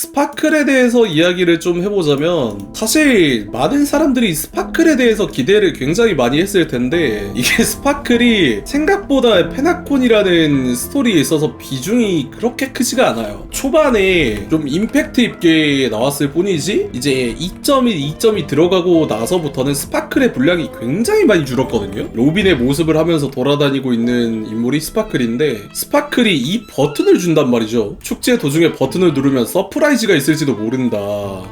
스파클에 대해서 이야기를 좀 해보자면 사실 많은 사람들이 스파클에 대해서 기대를 굉장히 많이 했을 텐데 이게 스파클이 생각보다 페나콘이라는 스토리에 있어서 비중이 그렇게 크지가 않아요. 초반에 좀 임팩트 있게 나왔을 뿐이지 이제 2.1, 2.2 들어가고 나서부터는 스파클의 분량이 굉장히 많이 줄었거든요. 로빈의 모습을 하면서 돌아다니고 있는 인물이 스파클인데 스파클이 이 버튼을 준단 말이죠. 축제 도중에 버튼을 누르면 서프라이즈 가 있을지도 모른다.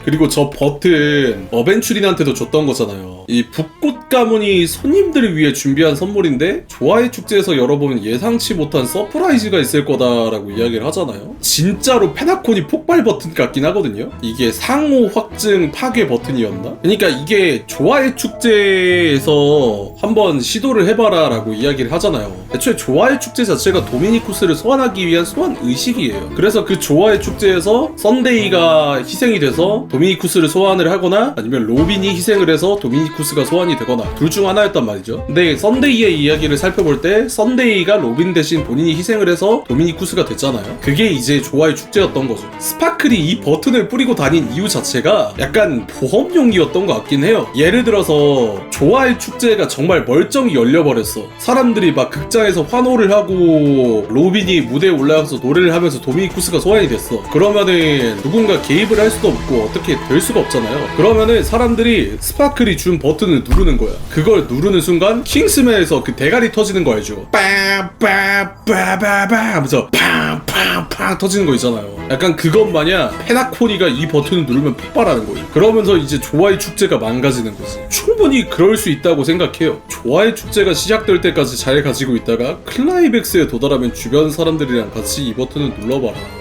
그리고 저 버튼 어벤츄린한테도 줬던 거잖아요. 이 붓꽃 가문이 손님들을 위해 준비한 선물인데 좋아의 축제에서 열어보면 예상치 못한 서프라이즈가 있을 거다라고 이야기를 하잖아요. 진짜로 페나콘이 폭발 버튼 같긴 하거든요. 이게 상호 확증 파괴 버튼이었나? 그러니까 이게 좋아의 축제에서 한번 시도를 해봐라라고 이야기를 하잖아요. 애초에 좋아의 축제 자체가 도미니쿠스를 소환하기 위한 소환 의식이에요. 그래서 그 좋아의 축제에서 썬데이가 희생이 돼서 도미니쿠스를 소환을 하거나 아니면 로빈이 희생을 해서 도미니쿠스 가 소환이 되거나 둘 중 하나였단 말이죠. 근데 썬데이의 이야기를 살펴볼 때 썬데이가 로빈 대신 본인이 희생을 해서 도미니쿠스가 됐잖아요. 그게 이제 좋아의 축제였던 거죠. 스파클이 이 버튼을 뿌리고 다닌 이유 자체가 약간 보험용이었던 것 같긴 해요. 예를 들어서 좋아의 축제가 정말 멀쩡히 열려버렸어. 사람들이 막 극장에서 환호를 하고 로빈이 무대에 올라가서 노래를 하면서 도미니쿠스가 소환이 됐어. 그러면은 누군가 개입을 할 수도 없고 어떻게 될 수가 없잖아요. 그러면은 사람들이 스파클이 준 버튼을 누르는 거야. 그걸 누르는 순간 킹스맨에서 그 대가리 터지는 거 알죠? 빰빰빰빰빰 하면서 팡팡팡 터지는 거 있잖아요. 약간 그것 마냥 페나코니가 이 버튼을 누르면 폭발하는 거예요. 그러면서 이제 좋아의 축제가 망가지는 거지. 충분히 그럴 수 있다고 생각해요. 좋아의 축제가 시작될 때까지 잘 가지고 있다가 클라이백스에 도달하면 주변 사람들이랑 같이 이 버튼을 눌러봐라.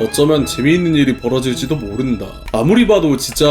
어쩌면 재미있는 일이 벌어질지도 모른다. 아무리 봐도 진짜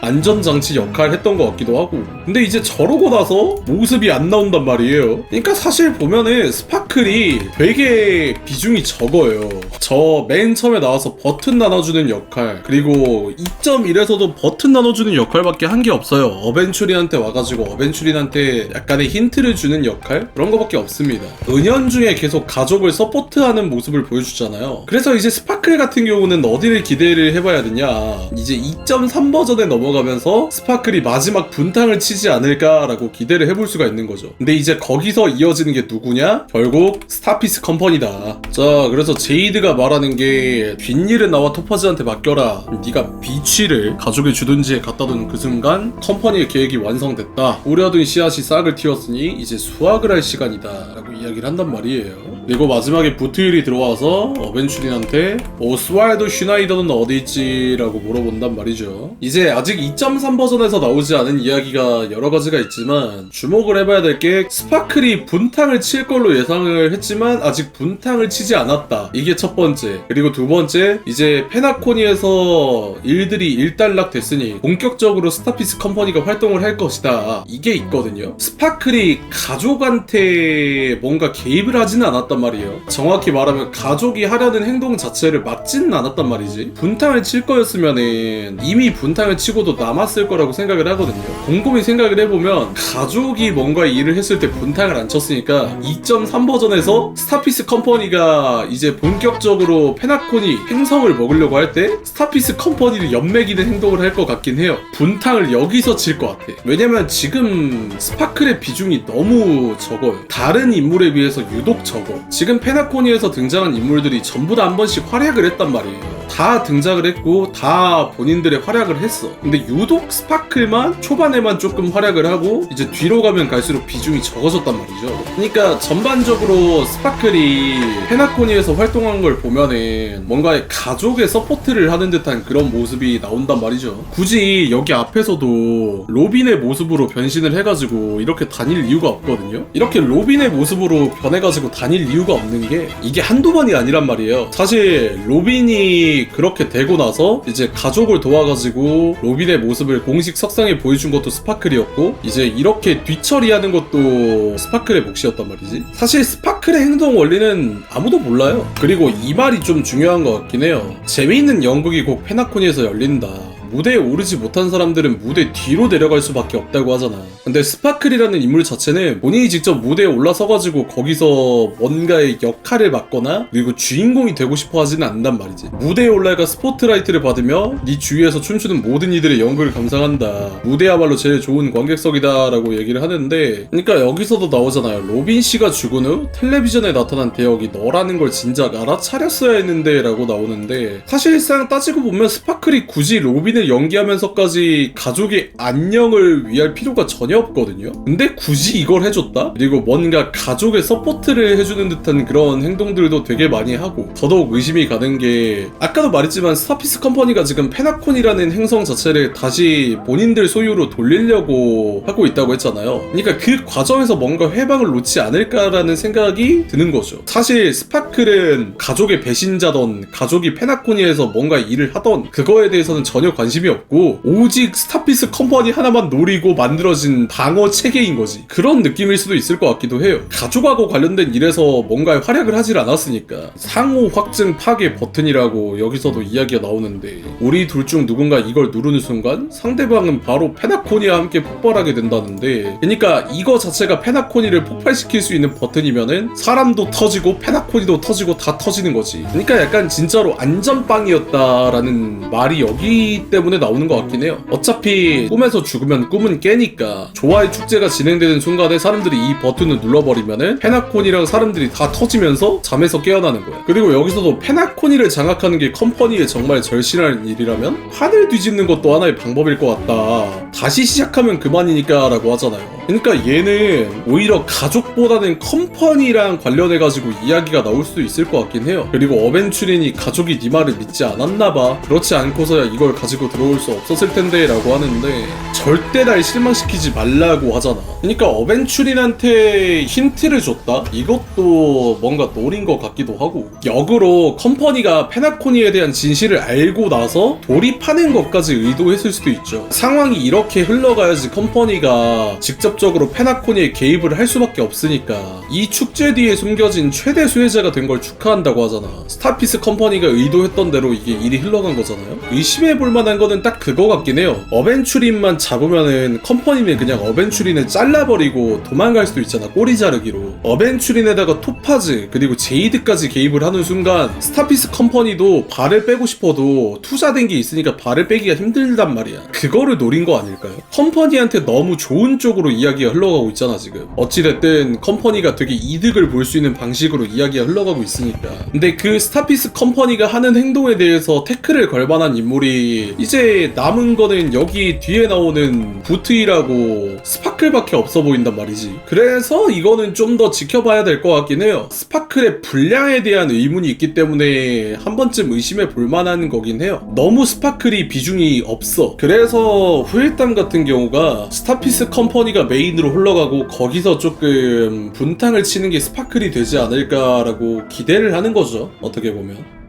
안전장치 역할 했던 것 같기도 하고. 근데 이제 저러고 나서 모습이 안 나온단 말이에요. 그러니까 사실 보면은 스파클이 되게 비중이 적어요. 저 맨 처음에 나와서 버튼 나눠주는 역할, 그리고 2.1에서도 버튼 나눠주는 역할밖에 한 게 없어요. 어벤츄린한테 와가지고 어벤츄린한테 약간의 힌트를 주는 역할? 그런 거밖에 없습니다. 은연중에 계속 가족을 서포트하는 모습을 보여주잖아요. 그래서 이제 스파클 같은 경우는 어디를 기대를 해봐야 되냐. 이제 2.3 버전에 넘어가면서 스파클이 마지막 분탕을 치지 않을까라고 기대를 해볼 수가 있는 거죠. 근데 이제 거기서 이어지는 게 누구냐? 결국 스타피스 컴퍼니다. 자, 그래서 제이드가 말하는 게 뒷일은 나와 토파즈한테 맡겨라. 네가 비취를 가족의 주둔지에 갖다 둔 그 순간 컴퍼니의 계획이 완성됐다. 우려둔 씨앗이 싹을 틔웠으니 이제 수확을 할 시간이다 라고 이야기를 한단 말이에요. 그리고 마지막에 부트일이 들어와서 어벤츄린한테 오스왈드 슈나이더는 어디 있지라고 물어본단 말이죠. 이제 아직 2.3 버전에서 나오지 않은 이야기가 여러 가지가 있지만 주목을 해봐야 될 게 스파클이 분탕을 칠 걸로 예상을 했지만 아직 분탕을 치지 않았다. 이게 첫 번째. 그리고 두 번째 이제 페나코니에서 일들이 일단락 됐으니 본격적으로 스타피스 컴퍼니가 활동을 할 것이다. 이게 있거든요. 스파클이 가족한테 뭔가 개입을 하지는 않았단 말이에요. 정확히 말하면 가족이 하려는 행동 자체를 막지는 않았단 말이지. 분탕을 칠 거였으면은 이미 분탕을 치고도 남았을 거라고 생각을 하거든요. 곰곰이 생각을 해보면 가족이 뭔가 일을 했을 때 분탕을 안 쳤으니까 2.3 버전에서 스타피스 컴퍼니가 이제 본격적으로 페나콘이 행성을 먹으려고 할 때 스타피스 컴퍼니를 연맥이는 행동을 할 것 같긴 해요. 분탕을 여기서 칠 것 같아. 왜냐면 지금 스파클의 비중이 너무 적어요. 다른 인물에 비해서 유독 적어. 지금 페나코니에서 등장한 인물들이 전부 다 한 번씩 활약을 했단 말이에요. 다 등장을 했고 다 본인들의 활약을 했어. 근데 유독 스파클만 초반에만 조금 활약을 하고 이제 뒤로 가면 갈수록 비중이 적어졌단 말이죠. 그러니까 전반적으로 스파클이 페나코니에서 활동한 걸 보면은 뭔가 가족의 서포트를 하는 듯한 그런 모습이 나온단 말이죠. 굳이 여기 앞에서도 로빈의 모습으로 변신을 해가지고 이렇게 다닐 이유가 없거든요. 이렇게 로빈의 모습으로 변해가지고 다닐 이유 가 없는 게 이게 한두 번이 아니란 말이에요. 사실 로빈이 그렇게 되고 나서 이제 가족을 도와가지고 로빈의 모습을 공식 석상에 보여준 것도 스파클이었고 이제 이렇게 뒤처리하는 것도 스파클의 몫이었단 말이지. 사실 스파클의 행동 원리는 아무도 몰라요. 그리고 이 말이 좀 중요한 것 같긴 해요. 재미있는 연극이 곧 페나코니에서 열린다. 무대에 오르지 못한 사람들은 무대 뒤로 내려갈 수밖에 없다고 하잖아. 근데 스파클이라는 인물 자체는 본인이 직접 무대에 올라서가지고 거기서 뭔가의 역할을 맡거나 그리고 주인공이 되고 싶어 하지는 않는단 말이지. 무대에 올라가 스포트라이트를 받으며 네 주위에서 춤추는 모든 이들의 연극을 감상한다. 무대야말로 제일 좋은 관객석이다라고 얘기를 하는데 그러니까 여기서도 나오잖아요. 로빈 씨가 죽은 후 텔레비전에 나타난 대역이 너라는 걸 진작 알아차렸어야 했는데 라고 나오는데 사실상 따지고 보면 스파클이 굳이 로빈 을 연기하면서까지 가족의 안녕을 위할 필요가 전혀 없거든요. 근데 굳이 이걸 해줬다? 그리고 뭔가 가족의 서포트를 해주는 듯한 그런 행동들도 되게 많이 하고 더더욱 의심이 가는 게 아까도 말했지만 스타피스 컴퍼니가 지금 페나콘이라는 행성 자체를 다시 본인들 소유로 돌리려고 하고 있다고 했잖아요. 그러니까 그 과정에서 뭔가 해방을 놓지 않을까라는 생각이 드는 거죠. 사실 스파클은 가족의 배신자던 가족이 페나코니에서 뭔가 일을 하던 그거에 대해서는 전혀 관심 이 없고 오직 스타피스 컴퍼니 하나만 노리고 만들어진 방어 체계인 거지. 그런 느낌일 수도 있을 것 같기도 해요. 가족하고 관련된 일에서 뭔가 활약을 하질 않았으니까 상호 확증 파괴 버튼이라고 여기서도 이야기가 나오는데 우리 둘 중 누군가 이걸 누르는 순간 상대방은 바로 페나코니와 함께 폭발하게 된다는데 그러니까 이거 자체가 페나코니를 폭발시킬 수 있는 버튼이면은 사람도 터지고 페나코니도 터지고 다 터지는 거지. 그러니까 약간 진짜로 안전빵이었다라는 말이 여기 때 문에 나오는 것 같긴 해요. 어차피 꿈에서 죽으면 꿈은 깨니까 조화의 축제가 진행되는 순간에 사람들이 이 버튼을 눌러버리면은 페나코니랑 사람들이 다 터지면서 잠에서 깨어나는 거야. 그리고 여기서도 페나코니를 장악하는 게 컴퍼니의 정말 절실한 일이라면 판을 뒤집는 것도 하나의 방법일 것 같다. 다시 시작하면 그만이니까 라고 하잖아요. 그러니까 얘는 오히려 가족보다는 컴퍼니랑 관련해가지고 이야기가 나올 수도 있을 것 같긴 해요. 그리고 어벤츄린이 가족이 네 말을 믿지 않았나봐. 그렇지 않고서야 이걸 가지고 들어올 수 없었을 텐데 라고 하는데 절대 날 실망시키지 말라고 하잖아. 그러니까 어벤츄린한테 힌트를 줬다? 이것도 뭔가 노린 것 같기도 하고 역으로 컴퍼니가 페나코니에 대한 진실을 알고 나서 돌입하는 것까지 의도했을 수도 있죠. 상황이 이렇게 흘러가야지 컴퍼니가 직접적으로 페나코니에 개입을 할 수밖에 없으니까 이 축제 뒤에 숨겨진 최대 수혜자가 된 걸 축하한다고 하잖아. 스타피스 컴퍼니가 의도했던 대로 이게 일이 흘러간 거잖아요. 의심해 볼 만한 거는 딱 그거 같긴 해요. 어벤츄린만 잡으면은 컴퍼니는 그냥 어벤츄린을 잘라버리고 도망갈 수도 있잖아. 꼬리 자르기로. 어벤츄린에다가 토파즈 그리고 제이드까지 개입을 하는 순간 스타피스 컴퍼니도 발을 빼고 싶어도 투자된 게 있으니까 발을 빼기가 힘들단 말이야. 그거를 노린 거 아 닐까요? 컴퍼니한테 너무 좋은 쪽으로 이야기가 흘러가고 있잖아 지금. 어찌됐든 컴퍼니가 되게 이득을 볼 수 있는 방식으로 이야기가 흘러가고 있으니까. 근데 그 스타피스 컴퍼니가 하는 행동에 대해서 태클을 걸 만한 인물이 이제 남은 거는 여기 뒤에 나오는 부트이라고 스파클밖에 없어 보인단 말이지. 그래서 이거는 좀 더 지켜봐야 될 것 같긴 해요. 스파클의 분량에 대한 의문이 있기 때문에 한 번쯤 의심해 볼 만한 거긴 해요. 너무 스파클이 비중이 없어. 그래서 후일 담 같은 경우가 스타피스 컴퍼니가 메인으로 흘러가고 거기서 조금 분탕을 치는 게 스파클이 되지 않을까라고 기대를 하는 거죠. 어떻게 보면.